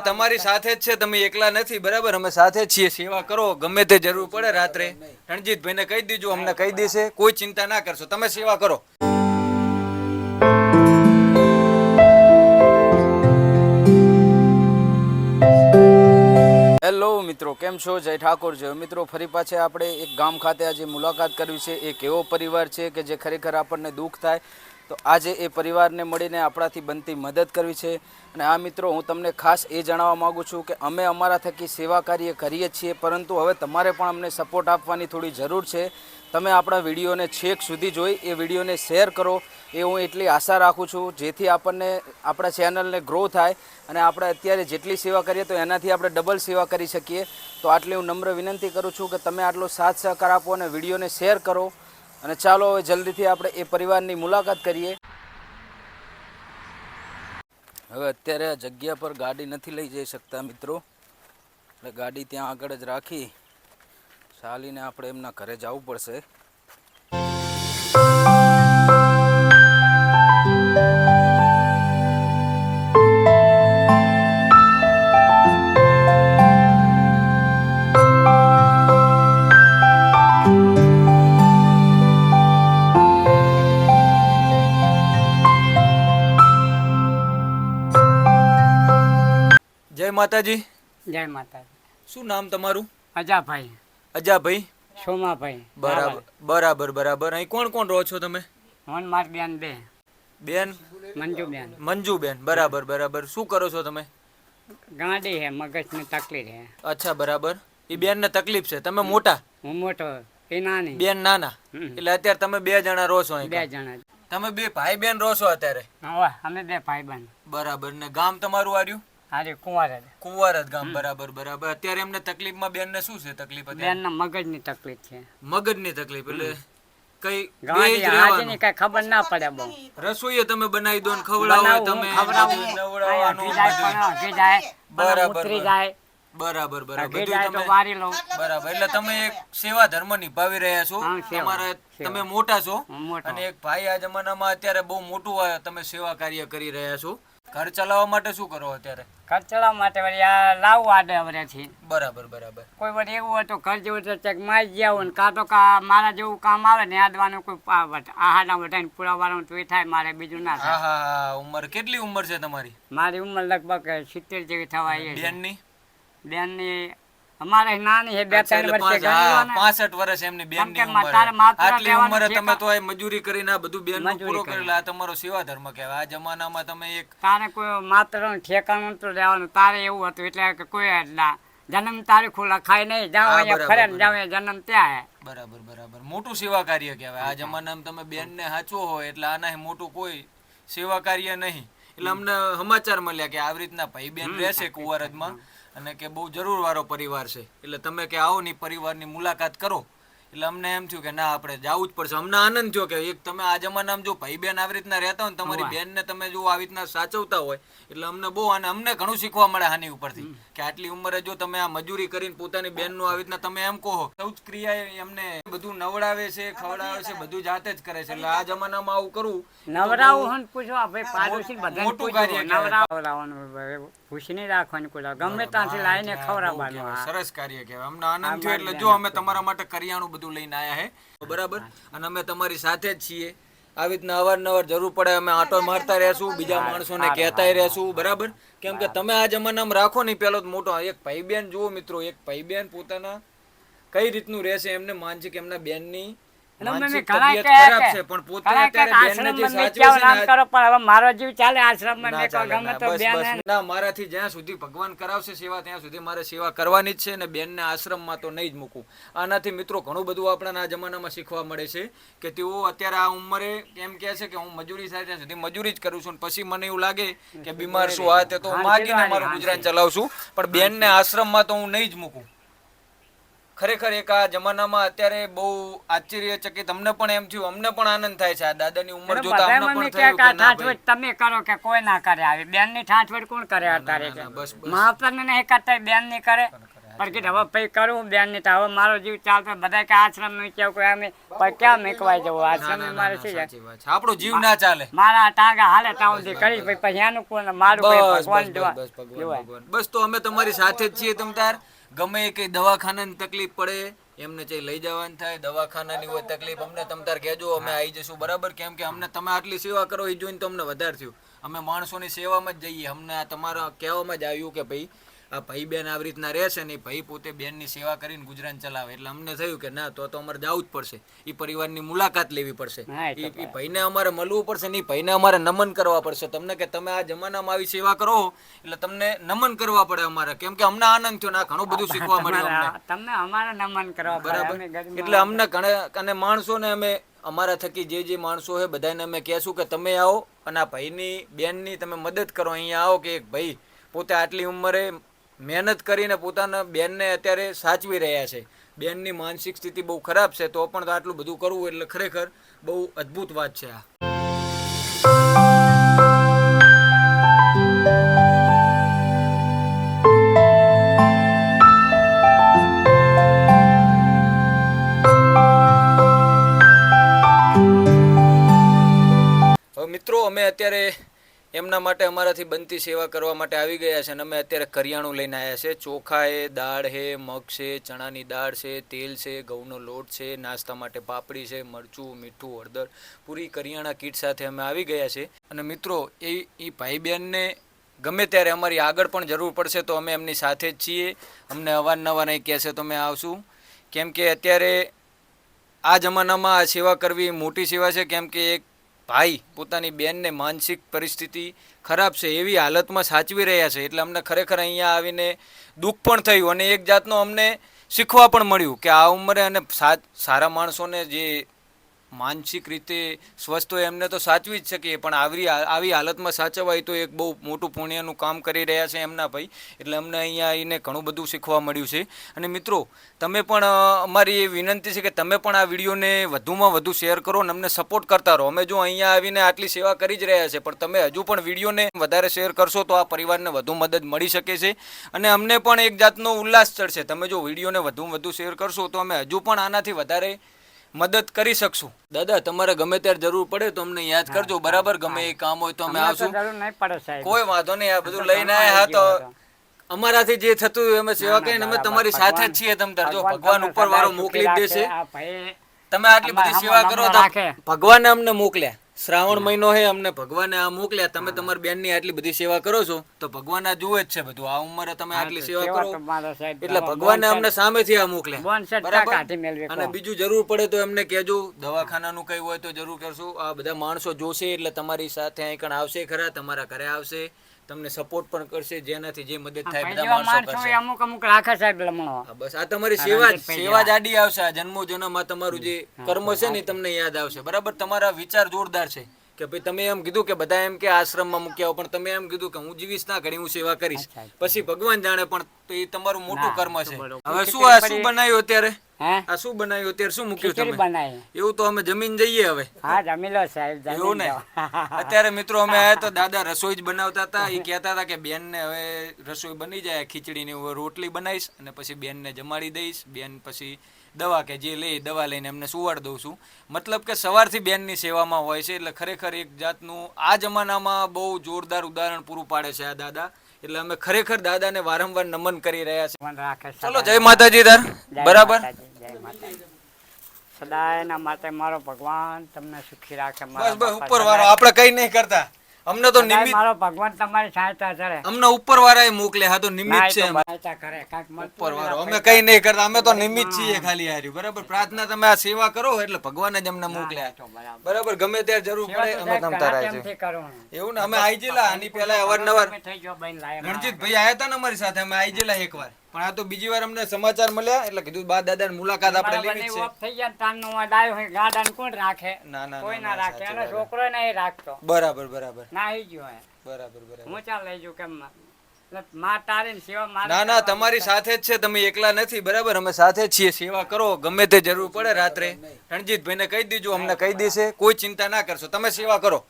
તમારી સાથે જ છે તમે એકલા નથી બરાબર? અમે સાથે જ છીએ સેવા કરો ગમે તે જરૂર પડે રાત્રે. રણજીતભાઈને કહી દીજો અમને કહી દેશે કોઈ ચિંતા ના કરશો તમે સેવા કરો. હેલો મિત્રો, કેમ છો? જય ઠાકોર, જય મિત્રો. ફરી પાછા આપણે એક ગામ ખાતે આજે મુલાકાત કરવી છે. એક એવો પરિવાર છે કે જે ખરેખર આપણને દુઃખ થાય. તો આજે એ પરિવારને મળીને આપણાથી બનતી મદદ કરવી છે. અને આ મિત્રો, હું તમને ખાસ એ જણાવવા માગું છું કે અમે અમારા થકી સેવા કાર્ય કરીએ છીએ, પરંતુ હવે તમારે પણ અમને સપોર્ટ આપવાની થોડી જરૂર છે. તમે આપણા વિડીયોને છેક સુધી જોઈ, એ વિડીયોને શેર કરો. એ હું એટલી આશા રાખું છું, જેથી આપણને, આપણા ચેનલને ગ્રો થાય અને આપણે અત્યારે જેટલી સેવા કરીએ તો એનાથી આપણે ડબલ સેવા કરી શકીએ. તો આટલી હું નમ્ર વિનંતી કરું છું કે તમે આટલો સાથ સહકાર આપો અને વિડીયોને શેર કરો. અને ચાલો હવે જલ્દીથી આપણે એ પરિવારની મુલાકાત કરીએ. હવે અત્યારે આ જગ્યા પર ગાડી નથી લઈ જઈ શકતા મિત્રો. એટલે ગાડી ત્યાં આગળ જ રાખી. ચાલીને આપણે એમના ઘરે જવું પડશે. જય માતાજી. જય માતાજી. શું નામ તમારું? અજાભાઈ. અજાભાઈ? સોમાભાઈ બરાબર બરાબર બરાબર. અહીં કોણ કોણ રહો છો તમે? માર બેન બે. બેન? મંજુબેન. મંજુબેન. બરાબર બરાબર. શું કરો છો તમે? ગાંડી હે મગજની તકલીફ હે. અચ્છા બરાબર. એ બેન ને તકલીફ છે. તમે મોટા? હું મોટો એ નાની. બેન નાના. એટલે અત્યારે તમે બે જણા રહો છો અહીં બે જણા. તમે બે ભાઈ બેન રહો છો અત્યારે? અમે બે ભાઈ બેન બરાબર. ને ગામ તમારું આવ્યું? હારે કુંવાર જ. કુંવાર જ ગામ બરાબર બરાબર. અત્યારે એમને તકલીફમાં બેન ને શું છે તકલીફ અત્યારે? બેન ના મગજની તકલીફ છે. મગજની તકલીફ એટલે કઈ જ કઈ ખબર ના પડે બહુ. રસોઈ તમે બનાવી દો ને ખવડાવો તમે. નવડાવવાનું જાય બરાબર, ઉતરી જાય. બરાબર બરાબર. બધું તમે વારી લો બરાબર. એટલે તમે એક સેવા ધર્મ નિભાવી રહ્યા છો. તમારા તમે મોટા છો. અને એક ભાઈ આ જમાનામાં અત્યારે બહુ મોટું તમે સેવા કાર્ય કરી રહ્યા છો. ઘર ચલાવવા માટે શું કરો અત્યારે? ઘર ચલાવવા માટે વળી આ લાવવા આડે વરેથી બરાબર બરાબર. કોઈ વાર એવું હોય તો ઘર જેવું તો ચેક મારી ગયા હોય ને કાં તો કા મારા જેવું કામ આવે ને આદવાનું કોઈ આહાડા વટાઈને પુરાવાનું તો એ થાય મારે બીજું ના થાય. હા હા ઉંમર કેટલી ઉંમર છે તમારી? મારી ઉંમર લગભગ સિત્તેર જેવી થવા આવી બેનની? બેનની અમારે નાની બે ત્રણ વર્ષે પાંચ- હા, ગણી લો ને. પાંસઠ વર્ષ એમની બેનની કેમ ઉંમર આટલી તમે તો મજૂરી કરીને આ બધું મજૂરી પૂરો કરેલા. તમારો સેવા ધર્મ કહેવાય. આ જમાનામાં તમે એક તારે કોઈ માત્ર ઠેકાણું તો રહેવાનું. તારે એવું હતું એટલે કે કોઈ એટલા જન્મ તારીખ લખાય નહીં. જાઓ અહીંયા ફરે ને જાઓ જન્મ ત્યાં હે. બરાબર બરાબર. મોટું સેવા કાર્ય કહેવાય. આ જમાનામાં તમે બેનને હાચવો હોય એટલે આના મોટું કોઈ સેવા કાર્ય નહીં. એટલે અમને સમાચાર મળ્યા કે આવી રીતના ભાઈ બેન રહેશે કુંવારજમાં. અને કે બહુ જરૂર વાળો પરિવાર છે. એટલે તમે કે આવો ની પરિવારની મુલાકાત કરો. એટલે અમને એમ થયું કે ના આપણે જવું જ પડશે. અમને આનંદ થયો કે એક તમે આ જમાનામાં જો ભાઈ બેન આવી રીતના રહેતા હોય ને તમારી બેનને તમે જો આવી રીતના સાચવતા હોય એટલે અમને બહુ અને અમને ઘણું શીખવા મળે આની ઉપરથી. કે આટલી ઉંમરે જો તમે આ મજૂરી કરીને પોતાની બેનનું આવી રીતના તમે એમ કહો. શૌચ ક્રિયા એમને બધું નવડાવે છે ખવડાવે છે બધું જાતે જ કરે છે. એટલે આ જમાનામાં આવું કરવું નવરાવું હન પૂછો ભાઈ પાડોશી બધા મોટું કાર્ય. નવરાવવાનું પૂછીને રાખવાની કોઈ ગમે ત્યાંથી લાવીને ખવડાવવાનું સરસ કાર્ય કહેવાય. અમને આનંદ થયો એટલે જો અમે તમારા માટે કરિયાણું બધું લઈને આયા હે. બરાબર? અને અમે તમારી સાથે જ છીએ. આવી રીતના અવારનવાર જરૂર પડે અમે આંટો મારતા રહેશું બીજા માણસોને કહેતા રહેશું બરાબર? કેમ કે તમે આ જમાનામાં રાખો નહીં પેલો મોટો એક ભાઈ બેન જુઓ મિત્રો એક ભાઈ બેન પોતાના કઈ રીતનું રહેશે એમને માનસિક એમના બેનની માનસિક તબિયત ખરાબ છે પણ પોતે ઘણા કહે કે અત્યારે બેનને જે સાચવે છે ને કરો પણ હવે મારો જીવ ચાલે આશ્રમમાં મેં કહો ગમે તો બેન બસ. હે ને. ના મારાથી જ્યાં સુધી ભગવાન કરાવશે સેવા ત્યાં સુધી મારે સેવા કરવાની જ છે ને બેનને આશ્રમમાં તો નહીં જ મૂકું. આનાથી મિત્રો ઘણું બધું આપણા આ જમાનામાં શીખવા મળે છે કે તેઓ અત્યારે આ ઉંમરે એમ કહે છે કે હું મજૂરી થાય ત્યાં સુધી મજૂરી જ કરું છું પછી મને એવું લાગે કે બીમાર છું આ તે તો માગીને મારું ગુજરાન ચલાવશું પણ બેનને આશ્રમમાં તો હું નહીં જ મૂકું. ખરેખર એક આ જમાનામાં અત્યારે બહુ આશ્ચર્યચકિત. અમને પણ એમ થયું અમને પણ આનંદ થાય છે આ દાદાની ઉંમર જોતા અમને પણ થયું કે ભાઈ. તમે કરો કે કોઈ ના કરે આવી. બેનની ઠાઠવડ કોણ કરે અત્યારે બસ. માવતર ને નહીં કરતા બેનની કરે. પણ હવે પછી કરું બેનની તો હવે મારો જીવ ચાલતો બધા કે આશ્રમનું કેવું કે અમે ક્યાં મેકવાય જવું? આશ્રમ મારે છે? આપણો જીવ ના ચાલે. મારા ટાંગા હાલે ત્યાં સુધી કરી પછી એનું કોણ મારું ભગવાન જોવા. બસ તો અમે તમારી સાથે જ છીએ તમ તાર. ગમે એ કઈ દવાખાનાની તકલીફ પડે, એમને ચઈ લઈ જવાનું થાય, દવાખાનાની હોય તકલીફ, અમને તમ તાર કહેજો, અમે આવી જશું. બરાબર? કેમ કે અમને તમે આટલી સેવા કરો એ જોઈને તો અમને વધારે થયું. અમે માણસોની સેવામાં જ જઈએ. અમને આ તમારા કહેવામાં જ આવ્યું કે ભાઈ આ ભાઈ બેન આવી રીતના રહેશે ને એ ભાઈ પોતે બેનની સેવા કરીને ગુજરાન ચલાવે. એટલે અમને થયું કે ના તો તો અમારે જવું જ પડશે. એ પરિવારની મુલાકાત લેવી પડશે. એ ભાઈને અમારે મળવું પડશે ને એ ભાઈને અમારે નમન કરવા પડશે. તમને કે તમે આ જમાનામાં આવી સેવા કરો એટલે તમને નમન કરવા પડે અમારે. કેમ કે અમને આનંદ થયો ને ઘણું બધું શીખવા મળ્યું અમને. તમને અમારે નમન કરવા બરાબર. એટલે અમને ઘણા અને માણસોને અમે અમારા થકી જે જે માણસો છે બધાને અમે કહેશું કે તમે આવો અને આ ભાઈની બેનની તમે મદદ કરો. અહીંયા આવો કે એક ભાઈ પોતે આટલી ઉંમરે મહેનત કરીને પોતાના બેનને અત્યારે સાચવી રહ્યા છે. બેનની માનસિક સ્થિતિ બહુ ખરાબ છે, તો પણ આટલું બધું કરવું એટલે ખરેખર બહુ અદ્ભુત વાત છે આ. એમના માટે અમારાથી બનતી સેવા કરવા માટે આવી ગયા છે અને અમે અત્યારે કરિયાણું લઈને આવ્યા છે. ચોખા એ દાળ છે, મગ છે, ચણાની દાળ છે, તેલ છે, ઘઉંનો લોટ છે, નાસ્તા માટે પાપડી છે, મરચું, મીઠું, હળદર, પૂરી કરિયાણા કીટ સાથે અમે આવી ગયા છે. અને મિત્રો, એ એ ભાઈ બહેનને ગમે ત્યારે અમારી આગળ પણ જરૂર પડશે તો અમે એમની સાથે જ છીએ. અમને અવારનવાર નહીં કહેશે તો અમે આવશું. કેમ કે અત્યારે આ જમાનામાં આ સેવા કરવી મોટી સેવા છે. કેમ કે એક ભાઈ, પોતાની બેનને માનસિક પરિસ્થિતિ ખરાબ છે, એવી હાલતમાં સાચવી રહ્યા છે. એટલે અમને ખરેખર અહીંયા આવીને દુઃખ પણ થયું. અને એક જાતનું અમને શીખવા પણ મળ્યું કે આ ઉંમરે અને સારા માણસોને જે માનસિક રીતે સ્વસ્થ હોય એમને તો સાચવી જ શકીએ, પણ આવી આવી હાલતમાં સાચવાય તો એક બહુ મોટું પુણ્યનું કામ કરી રહ્યા છે એમના ભાઈ. એટલે અમને અહીંયા આવીને ઘણું બધું શીખવા મળ્યું છે. અને મિત્રો, તમે પણ અમારી એ વિનંતી છે કે તમે પણ આ વિડીયોને વધુમાં વધુ શેર કરો અને અમને સપોર્ટ કરતા રહો. અમે જો અહીંયા આવીને આટલી સેવા કરી જ રહ્યા છે, પણ તમે હજુ પણ વિડીયોને વધારે શેર કરશો તો આ પરિવારને વધુ મદદ મળી શકે છે. અને અમને પણ એક જાતનો ઉલ્લાસ ચડશે. તમે જો વિડીયોને વધુમાં વધુ શેર કરશો તો અમે હજુ પણ આનાથી વધારે મદદ કરી શકશું. દાદા તમારે ગમે ત્યારે જરૂર પડે તો અમને યાદ કરજો. બરાબર ગમે એ કામ હોય તો અમે આવશું. કોઈ વાંધો નહીં આ બધું લઈને આયા તો. અમારાથી જે થતું હોય અમે સેવા કરીને અમે તમારી સાથે જ છીએ તમ જો ભગવાન ઉપર વાળો મોકલી દેશે. રાખે. આ ભાઈ તમે આટલી બધી સેવા કરો ભગવાને અમને મોકલ્યા શ્રાવણ મહિનો હે અમને ભગવાને આ મોકલ્યા. તમે તમારી બેનની આટલી બધી સેવા કરો છો તો ભગવાન આ જુએ જ છે બધું. આ ઉંમરે તમે આટલી સેવા કરો. એટલે ભગવાને અમને સામેથી આ મોકલ્યા. બરાબર? અને બીજું જરૂર પડે તો એમને કહેજો દવાખાનાનું કઈ હોય તો જરૂર કરશું. આ બધા માણસો જોશે એટલે તમારી સાથે અહીં કણ આવશે ખરા તમારા ઘરે આવશે. તમને સપોર્ટ પણ કરશે જેનાથી જે મદદ થાય બધા માણસો કરશે. અમુક અમુક રાખે સાહેબ લમણો. બસ આ તમારી સેવા જ સેવા જ આડી આવશે આ જન્મો જન્મમાં તમારું જે કર્મ છે ને તમને યાદ આવશે. બરાબર? તમારા વિચાર જોરદાર છે. કે ભાઈ તમે એમ કીધું કે બધા એમ કે આશ્રમમાં મૂક્યા પણ તમે એમ કીધું કે હું જીવીશ ના ઘણી હું સેવા કરીશ. પછી ભગવાન જાણે પણ તો એ તમારું મોટું કર્મ છે. હવે શું આ શું બનાવ્યું અત્યારે? હે? આ શું બનાવ્યું અત્યારે? શું મૂક્યું તમે? એવું તો અમે જમીન જઈએ હવે. હા જમી લો સાહેબ એવું ને? અત્યારે મિત્રો અમે આયા તો દાદા રસોઈ જ બનાવતા હતા. એ કહેતા હતા કે બેન ને હવે રસોઈ બની જાય ખીચડી ની રોટલી બનાવીશ અને પછી બેન ને જમાડી દઈશ. બેન પછી દવા કે જે લઈ દવા લઈને એમને સુવાડ દઉં છું. મતલબ કે સવારથી બેનની સેવામાં હોય છે એટલે ખરેખર એક જાતનું આ જમાનામાં બહુ જોરદાર ઉદાહરણ પૂરું પાડે છે આ દાદા. એટલે અમે ખરેખર દાદાને વારંવાર નમન કરી રહ્યા છે ચલો જય માતાજી દર. બરાબર? સદાય એના માટે મારો ભગવાન તમને સુખી રાખે બસ મારા બસ ઉપર વાળો આપણે કઈ નહીં કરતા. અમને તો નિમિત મારો ભગવાન તમારી સહાયતા કરે. અમને ઉપર વાળા મોકલે હા તો નિમિત છે સહાયતા કરે કાંઈક ઉપર વાળો અમે કઈ નહીં કરતા અમે તો નિમિત છીએ ખાલી હાર્યું બરાબર? પ્રાર્થના તમે આ સેવા કરો એટલે ભગવાન જ અમને મોકલ્યા બરાબર. ગમે ત્યારે જરૂર પડે અમે તમતા રહે કરું. એવું ને અમે આવી જેલા આની પહેલા અવારનવાર રણજીત ભાઈ આયા હતા ને અમારી સાથે અમે આવી જેલા એકવાર. પણ આ તો બીજી વાર અમને સમાચાર મળ્યા એટલે કીધું બા દાદા મુલાકાત આપણે લેવી છે. ઓફ થઈ ગયા તાન નો આ ડાયો હોય ગાડાને કોણ રાખે? ના ના કોઈ ના, ના ના રાખે અને. છોકરો નહીં રાખતો. બરાબર બરાબર. ના આવી ગયો હે. બરાબર બરાબર. હું ચાલ લઈ જઉં કેમ માં તારી સેવા ના ના તમારી સાથે જ છે તમે એકલા નથી બરાબર? અમે સાથે જ છીએ સેવા કરો ગમે તે જરૂર પડે રાત્રે. રણજીતભાઈને કહી દીજો અમને કહી દેશે કોઈ ચિંતા ના કરશો તમે સેવા કરો.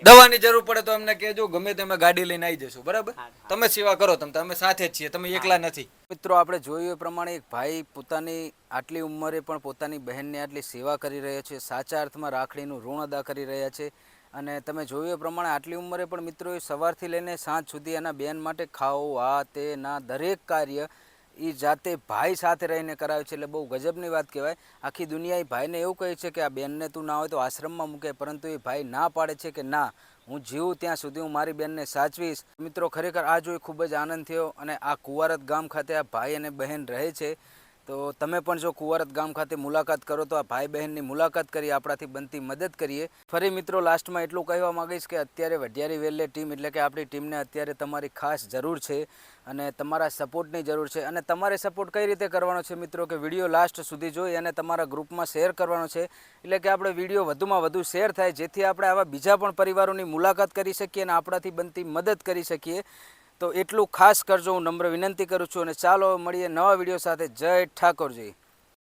દવાની જરૂર પડે તો અમને કહેજો ગમે તે અમે ગાડી લઈને આવી જશો બરાબર. તમે સેવા કરો તમે અમે સાથે જ છીએ તમે એકલા નથી. મિત્રો આપણે જોયું એ પ્રમાણે એક ભાઈ પોતાની આટલી ઉંમરે પણ પોતાની બહેનની આટલી સેવા કરી રહ્યા છે સાચા અર્થમાં રાખડીનું ઋણ અદા કરી રહ્યા છે. અને તમે જોયું એ પ્રમાણે આટલી ઉંમરે પણ મિત્રો સવારથી લઈને સાંજ સુધી એના બેન માટે ખાઓ આ તે ના દરેક કાર્ય એ જાતે ભાઈ સાથે રહીને કરાવે છે, એટલે બહુ ગજબની વાત કહેવાય. આખી દુનિયા એ ભાઈને એવું કહે છે કે આ બેનને તું ના હોય તો આશ્રમમાં મૂકે, પરંતુ એ ભાઈ ના પાડે છે કે ના, હું જીવું ત્યાં સુધી હું મારી બેનને સાચવીશ. મિત્રો, ખરેખર આ જોઈ ખૂબ જ આનંદ થયો અને આ કુવારત ગામ ખાતે આ ભાઈ અને બહેન રહે છે. તો તમે પણ જો કુવારત ગામ ખાતે મુલાકાત કરો તો આ ભાઈ બહેનની મુલાકાત કરી, આપણાથી બનતી મદદ કરીએ. ફરી મિત્રો, લાસ્ટમાં એટલું કહેવા માંગીશ કે અત્યારે વઢિયારી વેલ્લે ટીમ, એટલે કે આપણી ટીમને અત્યારે તમારી ખાસ જરૂર છે અને તમારા સપોર્ટની જરૂર છે. અને તમારે સપોર્ટ કઈ રીતે કરવાનો છે મિત્રો કે વીડિયો લાસ્ટ સુધી જોઈ અને તમારા ગ્રુપમાં શેર કરવાનો છે? એટલે કે આપણે વીડિયો વધુમાં વધુ શેર થાય, જેથી આપણે આવા બીજા પણ પરિવારોની મુલાકાત કરી શકીએ અને આપણાથી બનતી મદદ કરી શકીએ. તો એટલું ખાસ કરજો, હું નમ્ર વિનંતી કરું છું અને ચાલો મળીએ નવા વીડિયો સાથે. જય ઠાકોરજી.